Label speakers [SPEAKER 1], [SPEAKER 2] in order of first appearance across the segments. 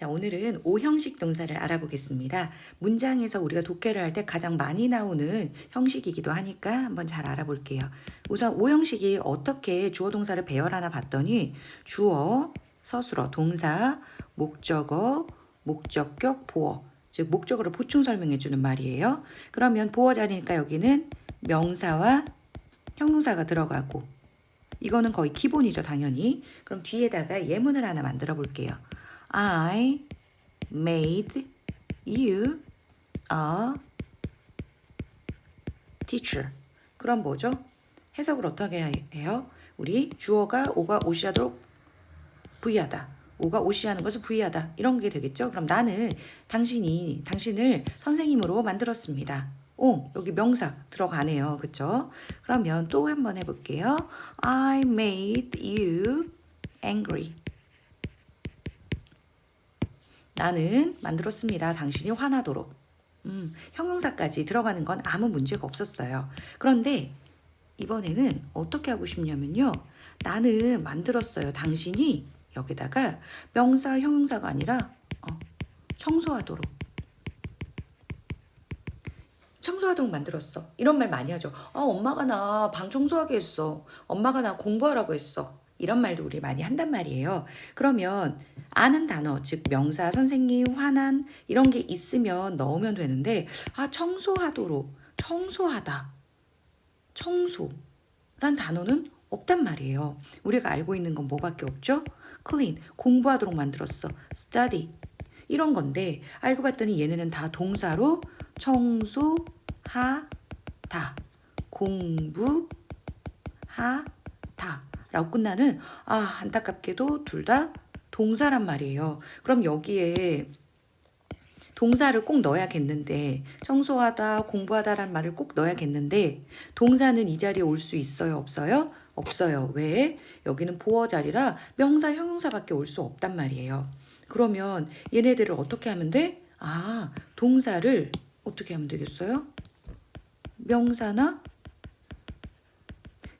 [SPEAKER 1] 자, 오늘은 오형식 동사를 알아보겠습니다. 문장에서 우리가 독해를 할 때 가장 많이 나오는 형식이기도 하니까 한번 잘 알아볼게요. 우선 오형식이 어떻게 주어 동사를 배열하나 봤더니 주어, 서술어, 동사, 목적어, 목적격, 보어. 즉 목적어를 보충 설명해 주는 말이에요. 그러면 보어 자리니까 여기는 명사와 형용사가 들어가고 이거는 거의 기본이죠, 당연히. 그럼 뒤에다가 예문을 하나 만들어 볼게요. I made you a teacher. 그럼 뭐죠? 해석을 어떻게 해요? 우리 주어가 오가 오시하도록 부위하다. 오가 오시하는 것을 부위하다. 이런 게 되겠죠? 그럼 나는 당신이 당신을 선생님으로 만들었습니다. 오, 여기 명사 들어가네요. 그쵸? 그러면 또 한번 해볼게요. I made you angry. 나는 만들었습니다. 당신이 화나도록. 음, 형용사까지 들어가는 건 아무 문제가 없었어요. 그런데 이번에는 어떻게 하고 싶냐면요. 나는 만들었어요. 당신이 여기다가 명사, 형용사가 아니라 어, 청소하도록. 청소하도록 만들었어. 이런 말 많이 하죠. 아, 엄마가 나 방 청소하게 했어. 엄마가 나 공부하라고 했어. 이런 말도 우리 많이 한단 말이에요. 그러면 아는 단어, 즉 명사, 선생님, 화난 이런 게 있으면 넣으면 되는데 아 청소하도록, 청소하다, 청소란 단어는 없단 말이에요. 우리가 알고 있는 건 뭐밖에 없죠? clean, 공부하도록 만들었어. study 이런 건데 알고 봤더니 얘네는 다 동사로 청소하다, 공부하다 라고 끝나는 아 안타깝게도 둘 다 동사란 말이에요. 그럼 여기에 동사를 꼭 넣어야겠는데 청소하다, 공부하다라는 말을 꼭 넣어야겠는데 동사는 이 자리에 올 수 있어요, 없어요? 없어요. 왜? 여기는 보어 자리라 명사, 형용사밖에 올 수 없단 말이에요. 그러면 얘네들을 어떻게 하면 돼? 아, 동사를 어떻게 하면 되겠어요? 명사나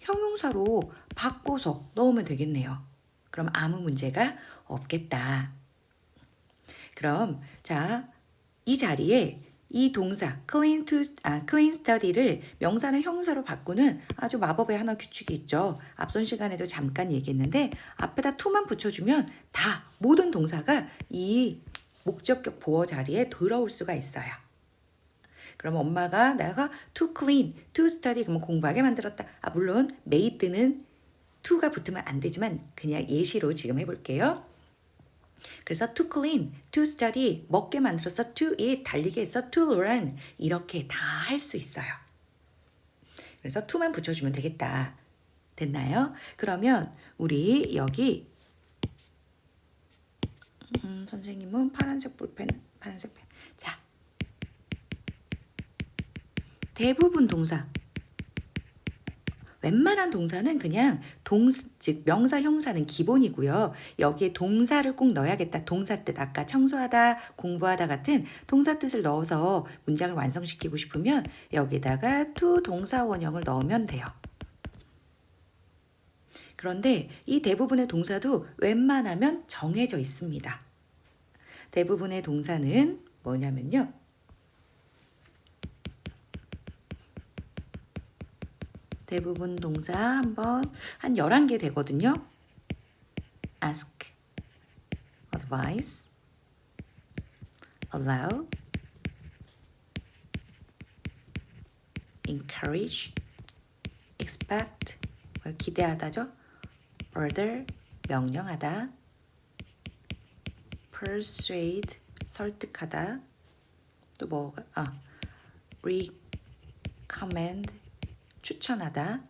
[SPEAKER 1] 형용사로 바꿔서 넣으면 되겠네요. 그럼 아무 문제가 없겠다. 그럼 자, 이 자리에 이 동사 clean to 아 clean study를 명사나 형용사로 바꾸는 아주 마법의 하나 규칙이 있죠. 앞선 시간에도 잠깐 얘기했는데 앞에다 to만 붙여주면 다 모든 동사가 이 목적격 보어 자리에 들어올 수가 있어요. 그럼 엄마가 내가 to clean, to study 그러면 공부하게 만들었다. 아 물론 made는 to가 붙으면 안 되지만 그냥 예시로 지금 해볼게요. 그래서 to clean, to study, 먹게 만들어서 to eat, 달리게 해서 to learn 이렇게 다 할 수 있어요. 그래서 to만 붙여주면 되겠다. 됐나요? 그러면 우리 여기 음, 선생님은 파란색 볼펜, 파란색 펜. 자, 대부분 동사 웬만한 동사는 그냥 동, 즉 명사, 형사는 기본이고요. 여기에 동사를 꼭 넣어야겠다. 동사 뜻 아까 청소하다, 공부하다 같은 동사 뜻을 넣어서 문장을 완성시키고 싶으면 여기다가 to 동사 원형을 넣으면 돼요. 그런데 이 대부분의 동사도 웬만하면 정해져 있습니다. 대부분의 동사는 뭐냐면요. 대부분 동사 한번 한 11개 되거든요. ask, advise, allow, encourage, expect, 뭐 기대하다죠. order, 명령하다, persuade, 설득하다, 또 뭐가, 아, recommend, 추천하다,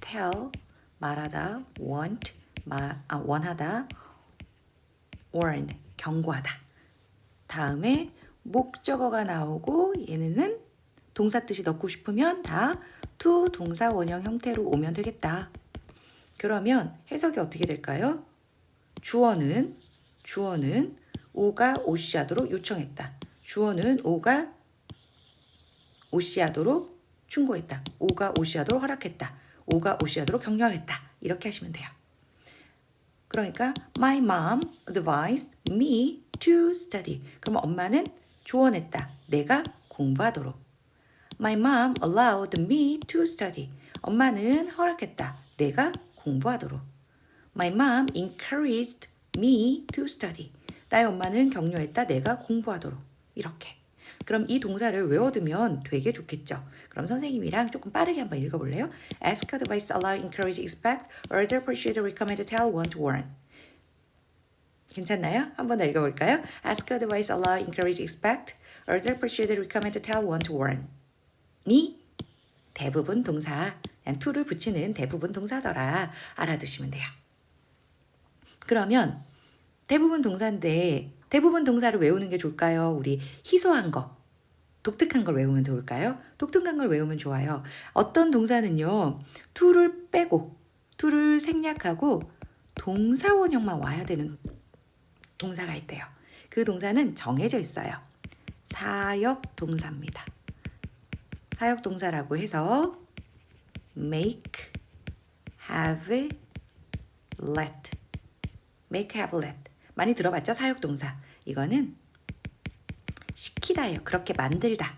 [SPEAKER 1] tell, 말하다, want, 마, 아, 원하다, warn, 경고하다. 다음에 목적어가 나오고 얘네는 동사 뜻이 넣고 싶으면 다 to 동사 원형 형태로 오면 되겠다. 그러면 해석이 어떻게 될까요? 주어는 주어는 오가 오시하도록 요청했다. 주어는 오가 오시하도록 충고했다. 오가 오시하도록 허락했다. 오가 오시하도록 격려했다. 이렇게 하시면 돼요. 그러니까 my mom advised me to study. 그럼 엄마는 조언했다. 내가 공부하도록. My mom allowed me to study. 엄마는 허락했다. 내가 공부하도록. My mom encouraged me to study. 나의 엄마는 격려했다. 내가 공부하도록. 이렇게. 그럼 이 동사를 외워두면 되게 좋겠죠. 그럼 선생님이랑 조금 빠르게 한번 읽어볼래요? Ask, advise, allow, encourage, expect, order, persuade, recommend, tell, want, warn. 괜찮나요? 한번 더 읽어볼까요? Ask, advise, allow, encourage, expect, order, persuade, recommend, tell, want, warn. 니 대부분 동사, 그냥 to를 붙이는 대부분 동사더라. 알아두시면 돼요. 그러면 대부분 동사인데 대부분 동사를 외우는 게 좋을까요? 우리 희소한 거, 독특한 걸 외우면 좋을까요? 독특한 걸 외우면 좋아요. 어떤 동사는요, to를 빼고, to를 생략하고 동사 원형만 와야 되는 동사가 있대요. 그 동사는 정해져 있어요. 사역 동사입니다. 사역 동사라고 해서 make, have, let, make, have, let 많이 들어봤죠? 사역 동사. 이거는 시키다예요. 그렇게 만들다.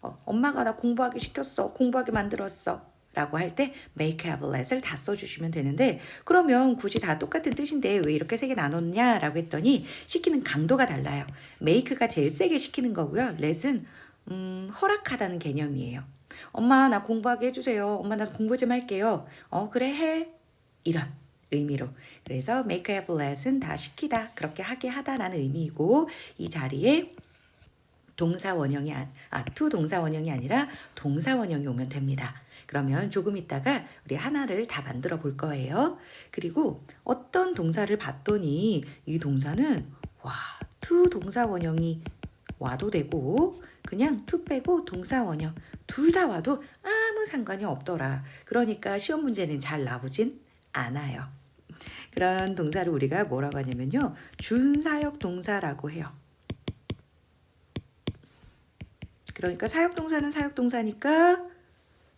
[SPEAKER 1] 어, 엄마가 나 공부하게 시켰어. 공부하게 만들었어. 라고 할 때 make, have, let을 다 써주시면 되는데 그러면 굳이 다 똑같은 뜻인데 왜 이렇게 세개 나눴냐? 라고 했더니 시키는 강도가 달라요. make가 제일 세게 시키는 거고요. let은 음, 허락하다는 개념이에요. 엄마 나 공부하게 해주세요. 엄마 나 공부 좀 할게요. 어 그래 해. 이런 의미로. 그래서 make, have, let은 다 시키다. 그렇게 하게 하다라는 의미이고 이 자리에 동사 원형이 아, 아, to 동사 원형이 아니라 동사 원형이 오면 됩니다. 그러면 조금 있다가 우리 하나를 다 만들어 볼 거예요. 그리고 어떤 동사를 봤더니 이 동사는 와, to 동사 원형이 와도 되고 그냥 to 빼고 동사 원형 둘 다 와도 아무 상관이 없더라. 그러니까 시험 문제는 잘 나오진 않아요. 그런 동사를 우리가 뭐라고 하냐면요. 준사역 동사라고 해요. 그러니까 사역 동사는 사역 동사니까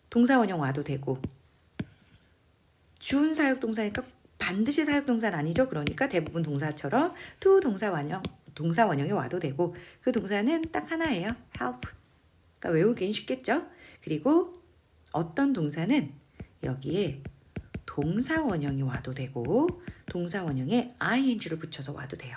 [SPEAKER 1] 동사 원형 와도 되고 준 사역 동사니까 반드시 사역 동사는 아니죠. 그러니까 대부분 동사처럼 to 동사 원형 동사 원형이 와도 되고 그 동사는 딱 하나예요. help. 그러니까 외우기는 쉽겠죠. 그리고 어떤 동사는 여기에 동사 원형이 와도 되고 동사 원형에 ing를 붙여서 와도 돼요.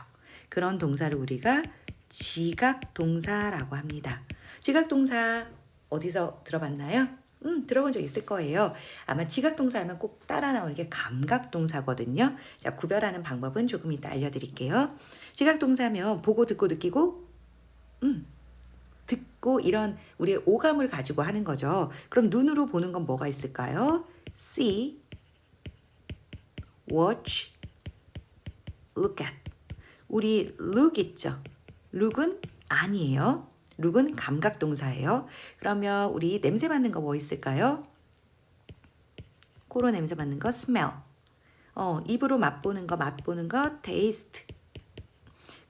[SPEAKER 1] 그런 동사를 우리가 지각 동사라고 합니다. 지각 동사 어디서 들어봤나요? 음, 들어본 적 있을 거예요. 아마 지각 동사 하면 꼭 따라 나오는 게 감각 동사거든요. 자, 구별하는 방법은 조금 이따 알려드릴게요. 지각 동사면 보고 듣고 느끼고 음, 듣고 이런 우리의 오감을 가지고 하는 거죠. 그럼 눈으로 보는 건 뭐가 있을까요? see, watch, look at. 우리 look 있죠? look은 아니에요. Look은 감각 동사예요. 그러면 우리 냄새 맡는 거 뭐 있을까요? 코로 냄새 맡는 거 smell. 어, 입으로 맛보는 거 맛보는 거 taste.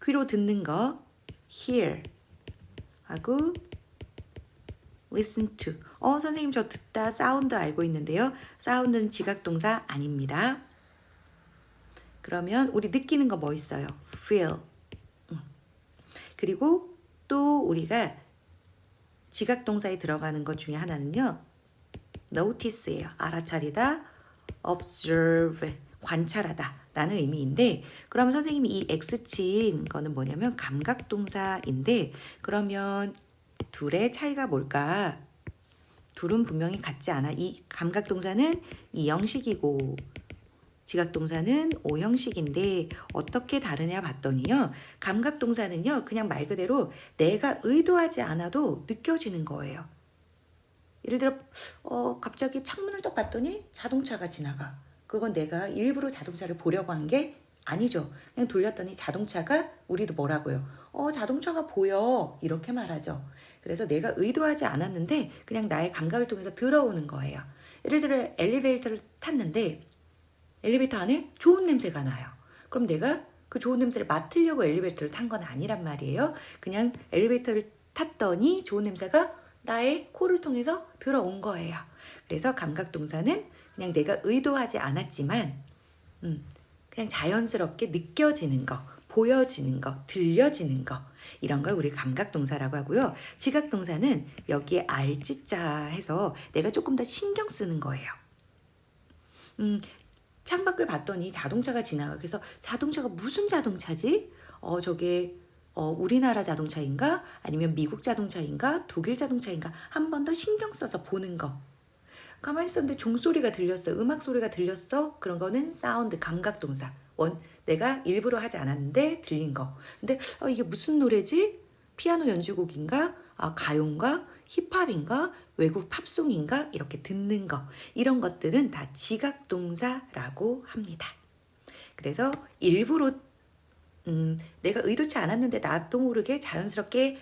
[SPEAKER 1] 귀로 듣는 거 hear. 하고 listen to. 어, 선생님 저 듣다 사운드 알고 있는데요. 사운드는 지각 동사 아닙니다. 그러면 우리 느끼는 거 뭐 있어요? feel. 음. 그리고 또 우리가 지각 동사에 들어가는 것 중에 하나는요. notice예요. 알아차리다, observe, 관찰하다 라는 의미인데 그러면 선생님이 이 X 친 거는 뭐냐면 감각 동사인데 그러면 둘의 차이가 뭘까? 둘은 분명히 같지 않아. 이 감각 동사는 이 형식이고 지각 동사는 O 형식인데 어떻게 다르냐 봤더니요. 감각 동사는요. 그냥 말 그대로 내가 의도하지 않아도 느껴지는 거예요. 예를 들어 어 갑자기 창문을 딱 봤더니 자동차가 지나가. 그건 내가 일부러 자동차를 보려고 한 게 아니죠. 그냥 돌렸더니 자동차가 우리도 뭐라고요? 어 자동차가 보여 이렇게 말하죠. 그래서 내가 의도하지 않았는데 그냥 나의 감각을 통해서 들어오는 거예요. 예를 들어 엘리베이터를 탔는데 엘리베이터 안에 좋은 냄새가 나요. 그럼 내가 그 좋은 냄새를 맡으려고 엘리베이터를 탄 건 아니란 말이에요. 그냥 엘리베이터를 탔더니 좋은 냄새가 나의 코를 통해서 들어온 거예요. 그래서 감각 동사는 그냥 내가 의도하지 않았지만 음, 그냥 자연스럽게 느껴지는 거, 보여지는 거, 들려지는 거 이런 걸 우리 감각 동사라고 하고요. 지각 동사는 여기에 알지자 해서 내가 조금 더 신경 쓰는 거예요. 음, 창밖을 봤더니 자동차가 지나가. 그래서 자동차가 무슨 자동차지? 어, 저게 어, 우리나라 자동차인가? 아니면 미국 자동차인가? 독일 자동차인가? 한 번 더 신경 써서 보는 거. 가만히 있었는데 종소리가 들렸어. 음악 소리가 들렸어. 그런 거는 사운드, 감각 동사. 원, 내가 일부러 하지 않았는데 들린 거. 근데 어, 이게 무슨 노래지? 피아노 연주곡인가? 아, 가요인가? 힙합인가? 외국 팝송인가? 이렇게 듣는 거. 이런 것들은 다 지각 동사라고 합니다. 그래서 일부러 음, 내가 의도치 않았는데 나도 모르게 자연스럽게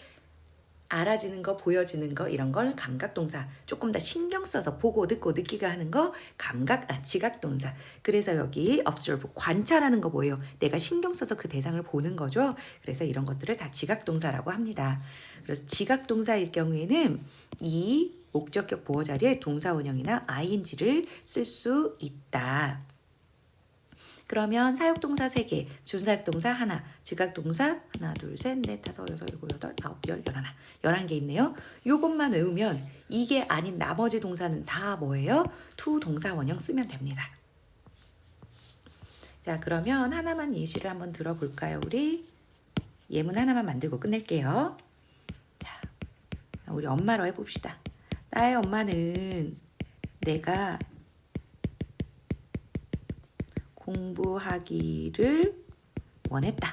[SPEAKER 1] 알아지는 거, 보여지는 거 이런 걸 감각 동사 조금 더 신경 써서 보고 듣고 느끼게 하는 거 감각 아 지각 동사. 그래서 여기 observe 관찰하는 거 뭐예요? 내가 신경 써서 그 대상을 보는 거죠. 그래서 이런 것들을 다 지각 동사라고 합니다. 그래서 지각 동사일 경우에는 이 목적격 보호 자리에 동사 원형이나 ing를 쓸 수 있다. 그러면 사역동사 3개, 준사역동사 하나, 지각동사 하나, 둘, 셋, 넷, 다섯, 여섯, 일곱, 여덟, 아홉, 열, 열하나. 열한 개 있네요. 요것만 외우면 이게 아닌 나머지 동사는 다 뭐예요? 투 동사 원형 쓰면 됩니다. 자, 그러면 하나만 예시를 한번 들어볼까요, 우리? 예문 하나만 만들고 끝낼게요. 자, 우리 엄마로 해봅시다. 나의 엄마는 내가 공부하기를 원했다.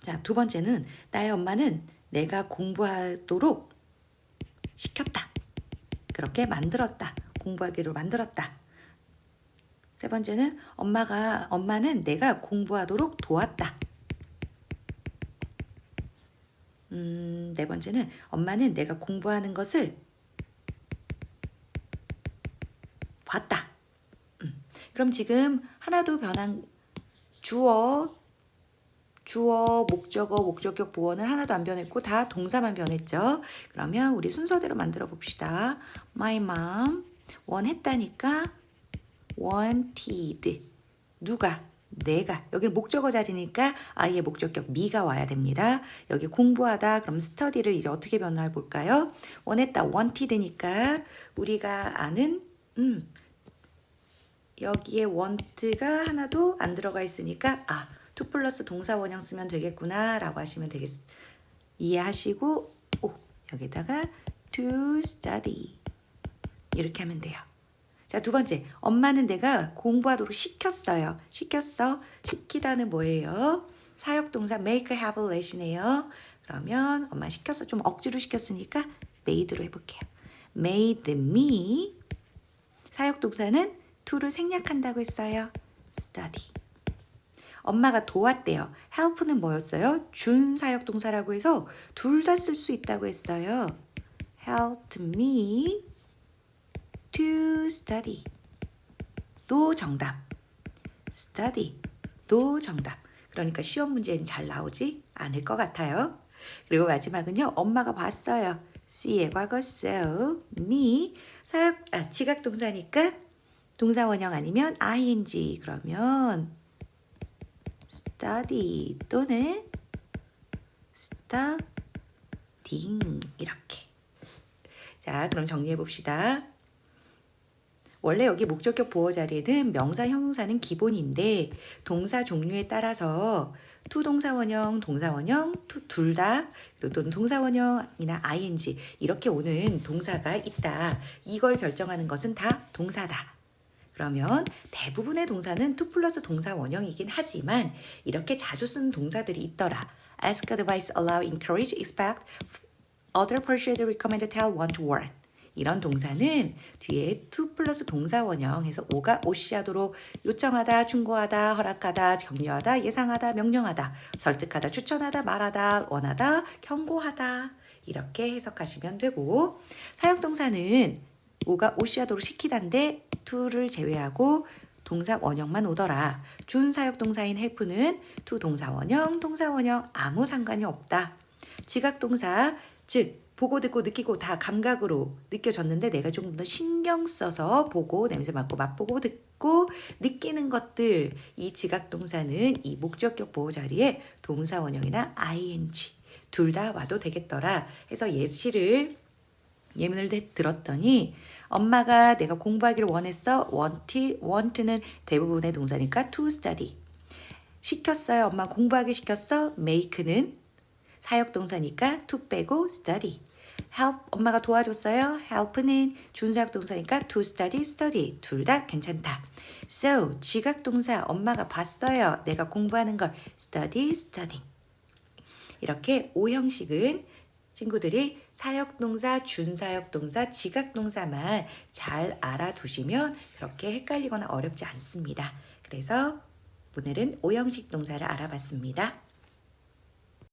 [SPEAKER 1] 자, 두 번째는 나의 엄마는 내가 공부하도록 시켰다. 그렇게 만들었다. 공부하기로 만들었다. 세 번째는 엄마가 엄마는 내가 공부하도록 도왔다. 음, 네 번째는 엄마는 내가 공부하는 것을 봤다. 음. 그럼 지금 하나도 변한 주어, 주어, 목적어, 목적격 보어는 하나도 안 변했고 다 동사만 변했죠. 그러면 우리 순서대로 만들어 봅시다. My mom 원했다니까 wanted 누가 내가 여기는 목적어 자리니까 아이의 목적격 me가 와야 됩니다. 여기 공부하다 그럼 study를 이제 어떻게 변화해 볼까요? 원했다 wanted니까 우리가 아는 음 여기에 want가 하나도 안 들어가 있으니까 아, to 플러스 동사 원형 쓰면 되겠구나 라고 하시면 되겠 이해하시고 오, 여기다가 to study 이렇게 하면 돼요. 자, 두 번째. 엄마는 내가 공부하도록 시켰어요. 시켰어. 시키다는 뭐예요? 사역동사 make, have, let이네요. 그러면 엄마 시켰어. 좀 억지로 시켰으니까 made로 해볼게요. made me 사역동사는 to를 생략한다고 했어요. study. 엄마가 도왔대요. help는 뭐였어요? 준 사역동사라고 해서 둘 다 쓸 수 있다고 했어요. helped me to study. 도 정답. study. 도 정답. 그러니까 시험 문제는 잘 나오지 않을 것 같아요. 그리고 마지막은요. 엄마가 봤어요. C의 과거 saw, me 사역 아, 지각 동사니까 동사 원형 아니면 ing 그러면 study 또는 studying 이렇게. 자, 그럼 정리해 봅시다. 원래 여기 목적격 보호 자리에는 명사 형용사는 기본인데 동사 종류에 따라서 투 동사 원형, 동사 원형, 둘 다, 그리고 또는 동사 원형이나 ing 이렇게 오는 동사가 있다. 이걸 결정하는 것은 다 동사다. 그러면 대부분의 동사는 투 플러스 동사 원형이긴 하지만 이렇게 자주 쓰는 동사들이 있더라. ask, advise, allow, encourage, expect, other, persuade, recommend, tell, want, warn. 이런 동사는 뒤에 to 플러스 동사 원형 해서 오가 오시하도록 요청하다, 충고하다, 허락하다, 격려하다, 예상하다, 명령하다, 설득하다, 추천하다, 말하다, 원하다, 경고하다 이렇게 해석하시면 되고 사용동사는 오가 오시하도록 시키다인데 to를 제외하고 동사 원형만 오더라. 준 사역 동사인 help는 to 동사 원형, 동사 원형 아무 상관이 없다. 지각 동사 즉 보고 듣고 느끼고 다 감각으로 느껴졌는데 내가 조금 더 신경 써서 보고 냄새 맡고 맛보고 듣, 받고 느끼는 것들. 이 지각 동사는 이 목적격 보호 자리에 동사 원형이나 ing 둘 다 와도 되겠더라 해서 예시를 예문을 대- 들었더니 엄마가 내가 공부하기를 원했어. want, want는 대부분의 동사니까 to study. 시켰어요. 엄마 공부하기 시켰어? make는 사역동사니까 to 빼고 study help 엄마가 도와줬어요. help는 준사역 동사니까 to study, study 둘 다 괜찮다. So 지각 동사 엄마가 봤어요. 내가 공부하는 걸 study, studying 이렇게 오 형식은 친구들이 사역 동사, 준사역 동사, 지각 동사만 잘 알아두시면 그렇게 헷갈리거나 어렵지 않습니다. 그래서 오늘은 오 형식 동사를 알아봤습니다.